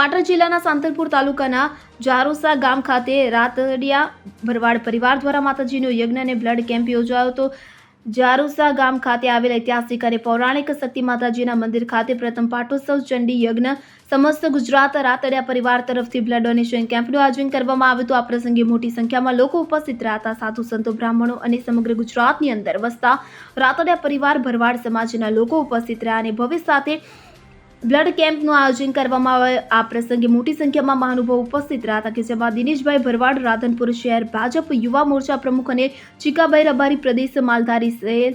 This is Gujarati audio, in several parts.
પાટણ જિલ્લાના સાંતલપુર તાલુકાના જારોસા ગામ ખાતે રાતડિયા ભરવાડ પરિવાર દ્વારા માતાજીનો યજ્ઞ અને બ્લડ કેમ્પ યોજાયો હતો. જારુસા ગામ ખાતે આવેલ ઐતિહાસિક અને પૌરાણિક શક્તિ માતાજીના મંદિર ખાતે પ્રથમ પાટોત્સવ ચંડી યજ્ઞ સમસ્ત ગુજરાત રાતડિયા પરિવાર તરફથી બ્લડ ડોનેશન કેમ્પનું આયોજન કરવામાં આવ્યું હતું. આ પ્રસંગે મોટી સંખ્યામાં લોકો ઉપસ્થિત રહ્યા હતા. સાધુ સંતો, બ્રાહ્મણો અને સમગ્ર ગુજરાતની અંદર વસતા રાતડિયા પરિવાર ભરવાડ સમાજના લોકો ઉપસ્થિત રહ્યા અને ભવ્ય સાથે બ્લડ કેમ્પનું આયોજન કરવામાં આવે. આ પ્રસંગે મોટી સંખ્યામાં મહાનુભાવ ઉપસ્થિત રહ્યા હતા. કે જેમાં દિનેશભાઈ ભરવાડ, રાધનપુર શહેર ભાજપ યુવા મોરચા પ્રમુખ અને ચીકાભાઈ રબારી પ્રદેશ માલધારી શહેર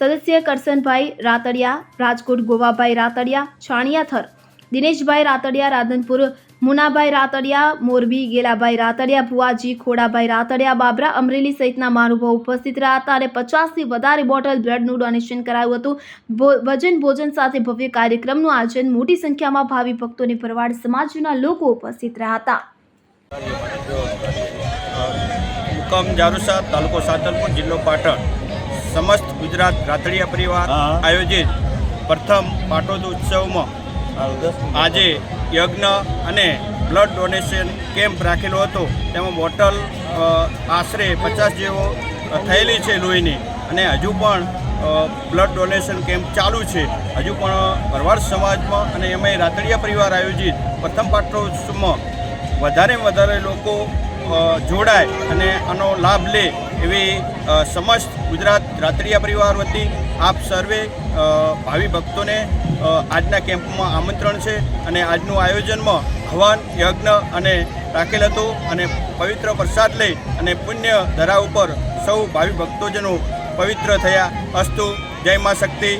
સદસ્ય કરસનભાઈ રાતડિયા, રાજકોટ ગોવાભાઈ રાતડિયા, છાણિયાથર દિનેશભાઈ રાતડિયા રાધનપુર મુનાભાઈ રાતડિયા મોરબી ગેલાભાઈ રાતડિયા ભુવાજી ખોડાભાઈ રાતડિયા બાબરા અમરેલી સહિતના મહાનુભાવ ઉપસ્થિત રહ્યા હતા અને પચાસથી વધારે બોટલ બ્લડનું ડોનેશન કરાયું હતું. ભજન ભોજન સાથે ભવ્ય કાર્યક્રમનું આયોજન મોટી સંખ્યામાં ભાવિ ભક્તો અને ભરવાડ સમાજના લોકો ઉપસ્થિત રહ્યા હતા. મુકામ જારુસા તાલુકો સાતલપુર જિલ્લો પાટણ. સમસ્ત ગુજરાત રાતડિયા પરિવાર આયોજિત પ્રથમ પાટોદ ઉત્સવમાં આજે યજ્ઞ અને બ્લડ ડોનેશન કેમ્પ રાખેલો હતો. તેમાં બોટલ આશરે પચાસ જેવો થયેલી છે લોહીની. અને હજુ પણ બ્લડ ડોનેશન કેમ્પ ચાલુ છે. હજુ પણ ભરવાડ સમાજમાં અને એમાંય રાતડિયા પરિવાર આયોજિત પ્રથમ પાઠોત્સવમાં વધારે વધારે લોકો જોડાય અને આનો લાભ લે એવી સમસ્ત ગુજરાત રાત્રિયા પરિવાર વતી આપ સર્વે ભાવિ ભક્તોને આજના કેમ્પમાં આમંત્રણ છે અને આજનું આયોજનમાં હવન યજ્ઞ અને રાખેલ હતું અને પવિત્ર પ્રસાદ લઈ અને પુણ્ય ધરા ઉપર સૌ ભાવિ ભક્તોજનો પવિત્ર થયા. અસ્તુ જય મા શક્તિ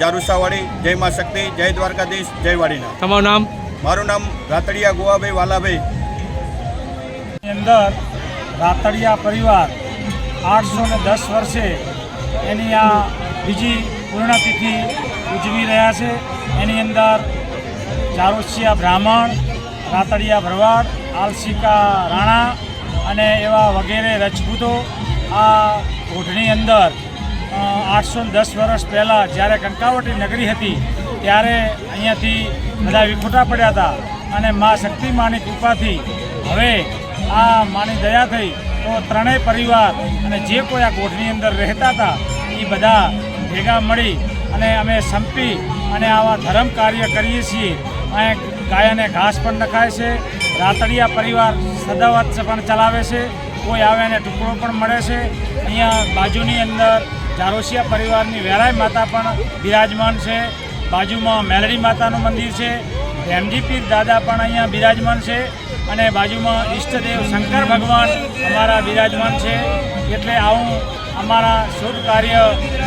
જારુસાવાડી જય મા શક્તિ જય દ્વારકાધીશ જય વાડીના તમારું નામ? મારું નામ રાતડિયા ગોવાભાઈ વાલાભાઈ. અંદર રાતડિયા પરિવાર આઠસો ને દસ વર્ષે એની આ બીજી પૂર્ણતિથિ ઉજવી રહ્યા છે. એની અંદર ચારોસિયા બ્રાહ્મણ, રાતડિયા ભરવાડ આલસિકા રાણા અને એવા વગેરે રજપૂતો આ કોઠની અંદર આઠસો દસ વર્ષ પહેલાં જ્યારે કંકાવટી નગરી હતી, ત્યારે અહીંયાથી બધા વિખોટા પડ્યા હતા અને મા શક્તિ માની કૃપાથી હવે આ માની દયા થઈ તો ત્રણેય પરિવાર અને જે કોઈ આ કોઠની અંદર રહેતા હતા, એ બધા ભેગા મળી અને અમે સંપી અને આવા ધર્મ કાર્ય કરીએ છીએ. અહીં ગાયને ઘાસ પણ નખાય છે. રાતડિયા પરિવાર સદાવત પણ ચલાવે છે. કોઈ આવે એને ટુકડો પણ મળે છે. અહીંયા બાજુની અંદર જારોસિયા પરિવારની વેરાય માતા પણ બિરાજમાન છે. બાજુમાં મેલડી માતાનું મંદિર છે. પીર દાદા પણ અહીંયા બિરાજમાન છે. અને બાજુમાં ઈષ્ટદેવ શંકર ભગવાન અમારા બિરાજમાન છે. એટલે આવું અમારા શુભ કાર્ય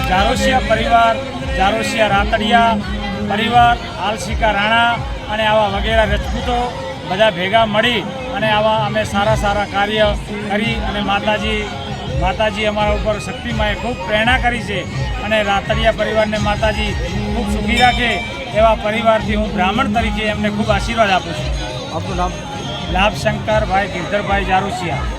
જારોસિયા પરિવાર જારોસિયા રાતડિયા પરિવાર આલશિકા રાણા અને આવા વગેરે રજપૂતો બધા ભેગા મળી અને આવા અમે સારા સારા કાર્ય કરી અને માતાજી માતાજી અમારા ઉપર શક્તિમાએ ખૂબ પ્રેરણા કરી છે અને રાતડિયા પરિવારને માતાજી ખૂબ સુખી રાખે એવા પરિવારથી હું બ્રાહ્મણ તરીકે એમને ખૂબ આશીર્વાદ આપું છું. આપણું નામ? લાભશંકરભાઈ ગિરધરભાઈ જારુસિયા